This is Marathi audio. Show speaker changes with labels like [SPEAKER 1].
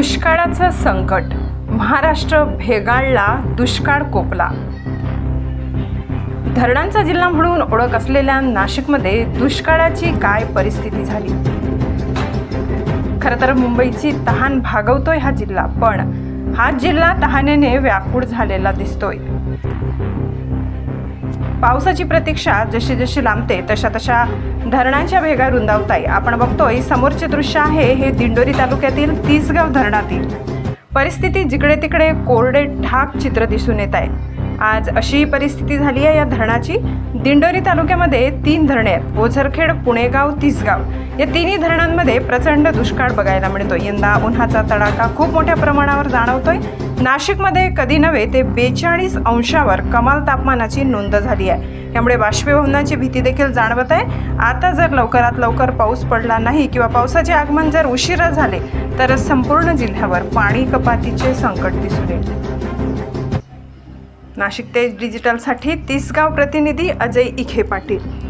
[SPEAKER 1] दुष्काळाचं संकट. महाराष्ट्र भेगाळला दुष्काळ कोपला. धरणांचा जिल्हा म्हणून ओळख असलेल्या नाशिकमध्ये दुष्काळाची काय परिस्थिती झाली? खरं तर मुंबईची तहान भागवतोय हा जिल्हा पण हा जिल्हा तहानेने व्याकुळ झालेला दिसतोय. पावसाची प्रतीक्षा जशी जशी लांबते तशा तशा धरणांच्या भेगा रुंदावताय. आपण बघतोय समोरचे दृश्य आहे हे दिंडोरी तालुक्यातील तिसगाव धरणातील. परिस्थिती जिकडे तिकडे कोरडे ठाक चित्र दिसून येत आहे आज अशी परिस्थिती झाली आहे या धरणाची. दिंडोरी तालुक्यामध्ये तीन धरणे आहेत. ओझरखेड पुणेगाव तिसगाव. या तिन्ही धरणांमध्ये प्रचंड दुष्काळ बघायला मिळतो यंदा उन्हाचा तडाखा खूप मोठ्या प्रमाणावर जाणवतोय. नाशिकमध्ये कधी नव्हे ते बेचाळीस अंशावर कमाल तापमानाची नोंद झाली आहे. त्यामुळे बाष्पीभवनाची भीती देखील जाणवत आहे. आता जर लवकरात लवकर पाऊस पडला नाही किंवा पावसाचे आगमन जर उशिरा झाले तर संपूर्ण जिल्ह्यावर पाणी कपातीचे संकट दिसून येईल. नाशिक तेज डिजिटलसाठी तिसगाव प्रतिनिधी अजय इखे पाटील.